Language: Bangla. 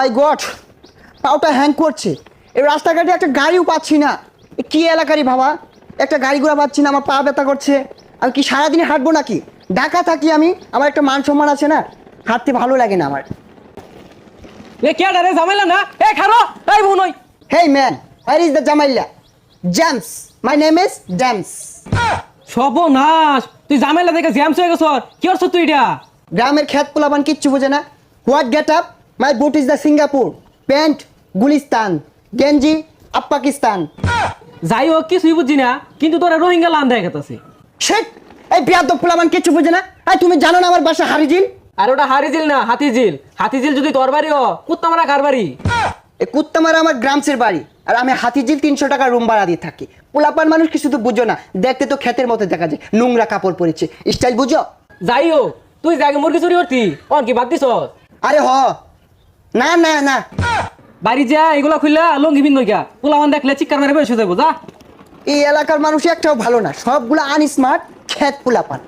মাই গড পাওটা হ্যাং করছে। এই রাস্তাঘাটে একটা গাড়িও পাচ্ছি না। কি এলাকারই বাবা? একটা গাড়ি ঘোড়া পাচ্ছি না আমার পা ব্যথা করছে। আমি কি সারাদিন হাঁটবো নাকি? ঢাকা থাকি আমি আমার একটা মান সম্মান আছে না? হাঁটতে ভালো লাগে না আমার। এ কে রে ঝামেলা না? এ খারো এই বোন ওই hey man where is the জামাইল্লা James my name is James সর্বনাশ তুই ঝামেলা দেখে জ্যামস হয়ে গেছ কি করছ তুই এটা? গ্রামের খ্যাত পোলাপান কিচ্ছু বোঝে না। What get up my boot is the Singapore pant Gulistan গেঞ্জি আপ পাকিস্তান যাই হোক কিছুই বুঝছি না কিন্তু তোরা রোহিঙ্গা লান দেখা গেছে শেট এই বিয়াদব পোলাপান কিচ্ছু বোঝে না। এই তুমি জানো না আমার বাসা হারিজিল? আর ওটা হারিজিল না হাতিঝিল। হাতিঝিল যদি তোর বাড়ি হ কুত্তা মারা কার বাড়ি? এই কুত্তামারা আমার গ্রামসের বাড়ি। আর আমি হাতিঝিল তিনশো টাকা রুম ভাড়া দিয়ে থাকি। পোলাপান মানুষ কিছু তো বুঝো না। দেখতে তো ক্ষেতের মতো দেখা যায়। নোংরা কাপড় পরেছে। স্টাইল বুঝো? যাই হোক তুই জাগে মুরগি চুরি করতি অন কি বাদ দিছ আরে হ। না না না। বাড়ি যা এগুলা খুললা লঙ্গি বিন গা পোলামান দেখলে চিৎকার মেরে বসে যাব যা। এই এলাকার মানুষ একটাও ভালো না। সবগুলো আনস্মার্ট খ্যাত পোলাপান।